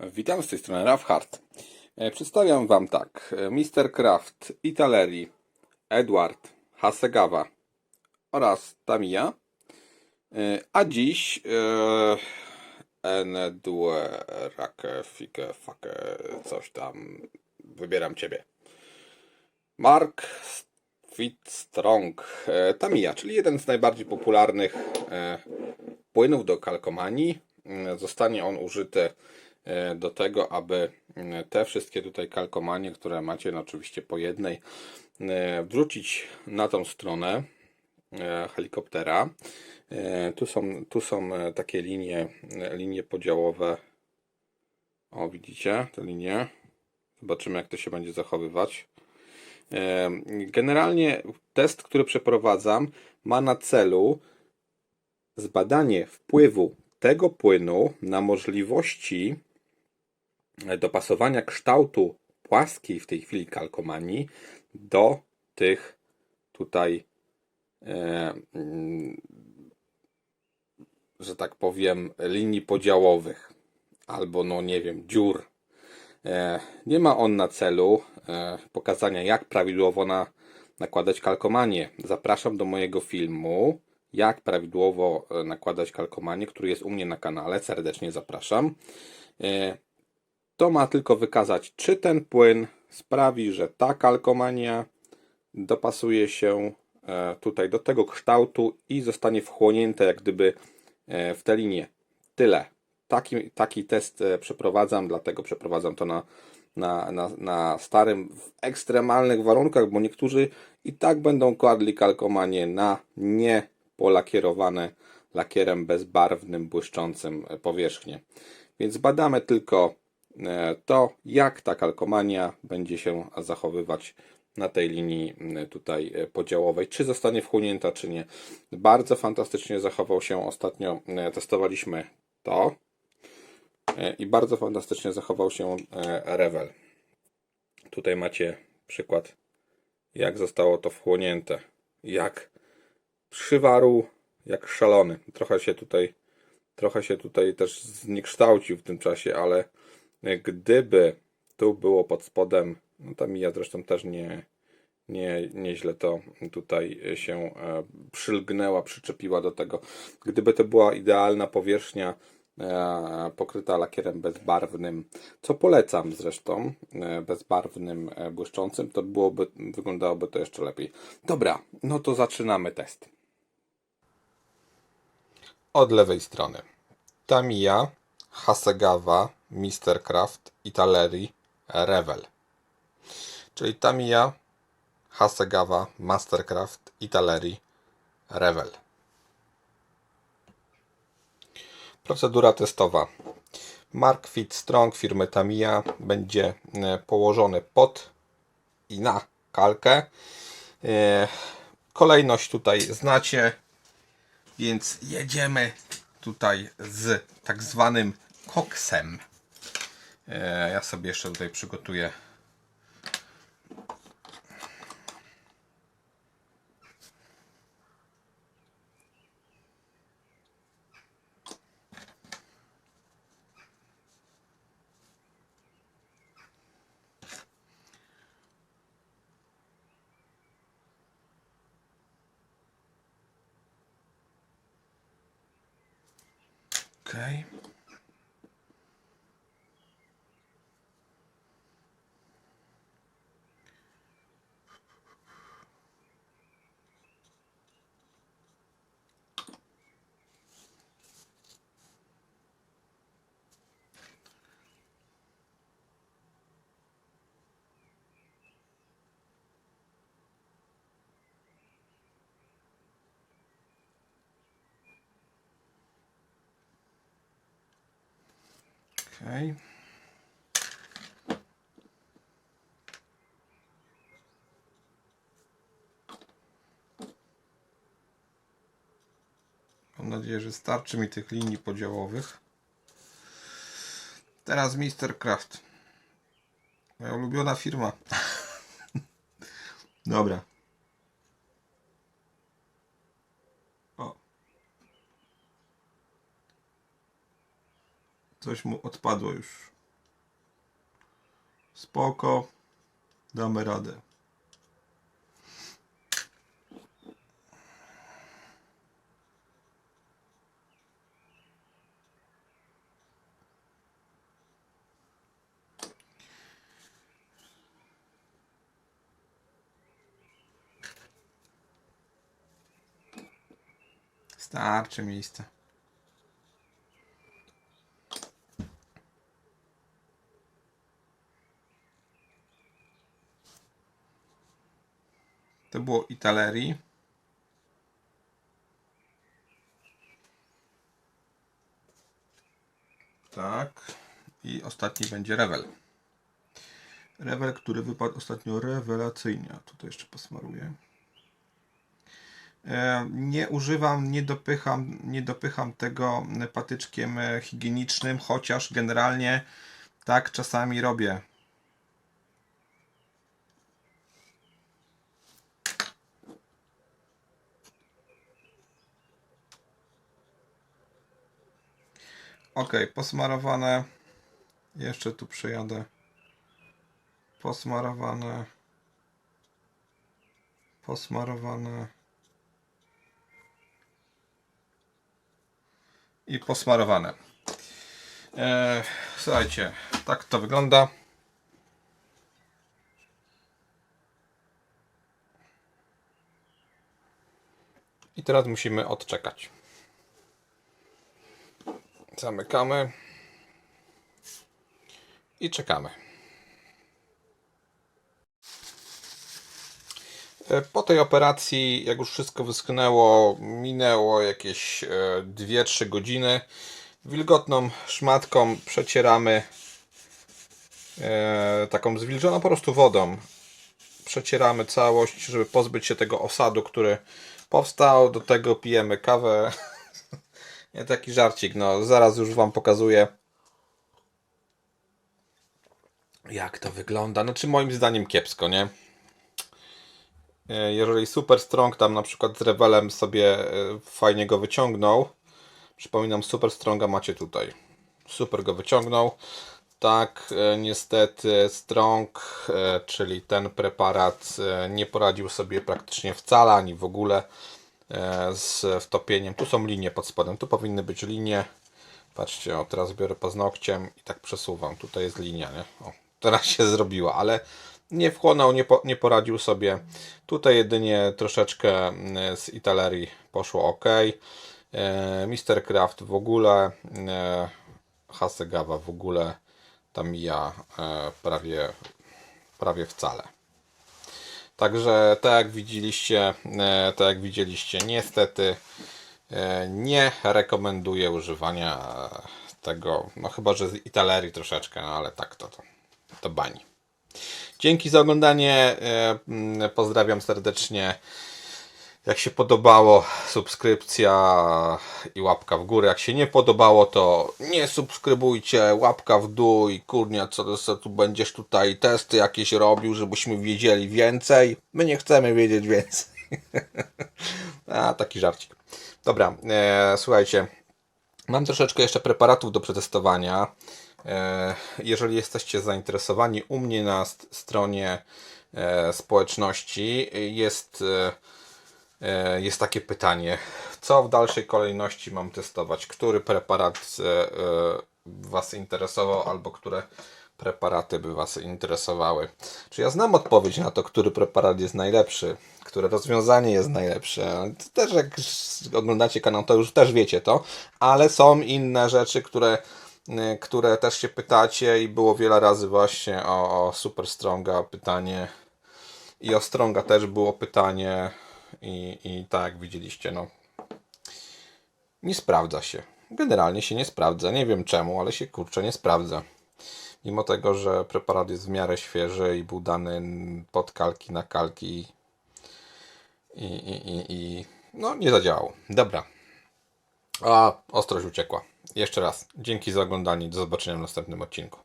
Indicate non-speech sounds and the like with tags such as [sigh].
Witam z tej strony Rafhard. E, Przedstawiam Wam tak. e, Mr. Kraft, Italeri, Edward, Hasegawa oraz Tamiya. E, A dziś Enedue, Rake, Fike, Fake, coś tam. Wybieram Ciebie. Mark Fitstrong e, Tamiya, czyli jeden z najbardziej popularnych płynów do kalkomanii. Zostanie on użyty do tego, aby e, te wszystkie tutaj kalkomanie, które macie no oczywiście po jednej, e, wrzucić na tą stronę e, helikoptera. E, Tu są, tu są e, takie linie, e, linie podziałowe. O, widzicie te linie? Zobaczymy, jak to się będzie zachowywać. E, Generalnie test, który przeprowadzam, ma na celu zbadanie wpływu tego płynu na możliwości e, dopasowania kształtu płaskiej w tej chwili kalkomanii do tych tutaj, e, mm, że tak powiem, linii podziałowych albo, no nie wiem, dziur. E, Nie ma on na celu e, pokazania, jak prawidłowo na, nakładać kalkomanię. Zapraszam do mojego filmu, jak prawidłowo nakładać kalkomanię, który jest u mnie na kanale. Serdecznie zapraszam. To ma tylko wykazać, czy ten płyn sprawi, że ta kalkomania dopasuje się e, tutaj do tego kształtu i zostanie wchłonięte jak gdyby e, w tę linię. Tyle. Taki, taki test e, przeprowadzam, dlatego przeprowadzam to na, na, na, na starym, w ekstremalnych warunkach, bo niektórzy i tak będą kładli kalkomanie na nie polakierowane lakierem bezbarwnym, błyszczącym powierzchnie. Więc badamy tylko to, jak ta kalkomania będzie się zachowywać na tej linii m, tutaj e, podziałowej, czy zostanie wchłonięta, czy nie. Bardzo fantastycznie zachował się ostatnio, e, testowaliśmy to e, i bardzo fantastycznie zachował się e, Revel. Tutaj macie przykład, jak zostało to wchłonięte, jak przywarł, jak szalony. Trochę się tutaj, trochę się tutaj też zniekształcił w tym czasie, ale e, gdyby tu było pod spodem, no ta mija zresztą też nie, nie, nieźle to tutaj się e, przylgnęła, przyczepiła do tego. Gdyby to była idealna powierzchnia e, pokryta lakierem bezbarwnym, co polecam zresztą, e, bezbarwnym, e, błyszczącym, to byłoby, wyglądałoby to jeszcze lepiej. Dobra, no to zaczynamy test. Od lewej strony. Tamiya, Hasegawa, Mr. Craft, Italeri, Revel. Czyli Tamiya, Hasegawa, Mastercraft, Italeri, Revel. Procedura testowa. Mark Fit Strong firmy Tamiya będzie e, położony pod i na kalkę. E, Kolejność tutaj znacie, więc jedziemy tutaj z tak zwanym koksem. E, Ja sobie jeszcze tutaj przygotuję Okay. Okej. Mam nadzieję, że starczy mi tych linii podziałowych. Teraz Mr. Craft. Moja ulubiona firma. [laughs] Dobra. Coś mu odpadło już. spoko, damy radę. Starczy miejsca. To było Italerii. Tak. I ostatni będzie Revel. Revel, który wypadł ostatnio rewelacyjnie. Tutaj jeszcze posmaruję. E, Nie używam, nie dopycham, nie dopycham tego patyczkiem higienicznym, chociaż generalnie tak czasami robię. Ok, posmarowane. Jeszcze tu przejadę. Posmarowane. Posmarowane. I posmarowane. E, słuchajcie, tak to wygląda. I teraz musimy odczekać. Zamykamy. I czekamy. E, Po tej operacji, jak już wszystko wyschnęło, minęło jakieś e, 2-3 godziny. Wilgotną szmatką przecieramy e, taką zwilżoną po prostu wodą. Przecieramy całość, żeby pozbyć się tego osadu, który powstał. Do tego pijemy kawę. [laughs] Nie taki żarcik, no zaraz już Wam pokazuję jak to wygląda. Znaczy moim zdaniem kiepsko, nie? E, Jeżeli Super Strong tam na przykład z Revelem sobie e, fajnie go wyciągnął, przypominam Super Stronga macie tutaj. Super go wyciągnął. Tak, e, niestety Strong, czyli ten preparat nie poradził sobie praktycznie wcale, ani w ogóle z wtopieniem. Tu są linie pod spodem, tu powinny być linie. Patrzcie, o, teraz biorę paznokciem i tak przesuwam. Tutaj jest linia, nie? O, teraz się zrobiła, ale nie wchłonął, nie, po, nie poradził sobie. Tutaj jedynie troszeczkę mm, z Italerii poszło ok. E, Mr. Craft w ogóle, e, Hasegawa w ogóle, Tamiya e, prawie, prawie wcale. Także tak jak widzieliście, e, tak jak widzieliście, niestety e, nie rekomenduję używania tego, no chyba, że z Italerii troszeczkę, no ale tak to, to, to bani. Dzięki za oglądanie, e, pozdrawiam serdecznie. Jak się podobało, subskrypcja i łapka w górę. Jak się nie podobało, to nie subskrybujcie, łapka w dół i kurnia, co, co tu będziesz tutaj testy jakieś robił, żebyśmy wiedzieli więcej. My nie chcemy wiedzieć więcej. [laughs] A, taki żarcik. Dobra, e, słuchajcie. Mam troszeczkę jeszcze preparatów do przetestowania. E, Jeżeli jesteście zainteresowani, u mnie na st- stronie e, społeczności jest, e, jest takie pytanie, co w dalszej kolejności mam testować? Który preparat e, e, Was interesował albo które preparaty by Was interesowały? Czy ja znam odpowiedź na to, który preparat jest najlepszy, które rozwiązanie jest najlepsze? To Też jak oglądacie kanał, to już też wiecie to, ale są inne rzeczy, które które też się pytacie i było wiele razy właśnie o, o Super Stronga pytanie i o Stronga też było pytanie i, i tak jak widzieliście, no nie sprawdza się. Generalnie się nie sprawdza. Nie wiem czemu, ale się kurczę nie sprawdza. Mimo tego, że preparat jest w miarę świeży i był dany pod kalki na kalki i, i, i, i no nie zadziałał. Dobra. A ostrość uciekła. Jeszcze raz. Dzięki za oglądanie. Do zobaczenia w następnym odcinku.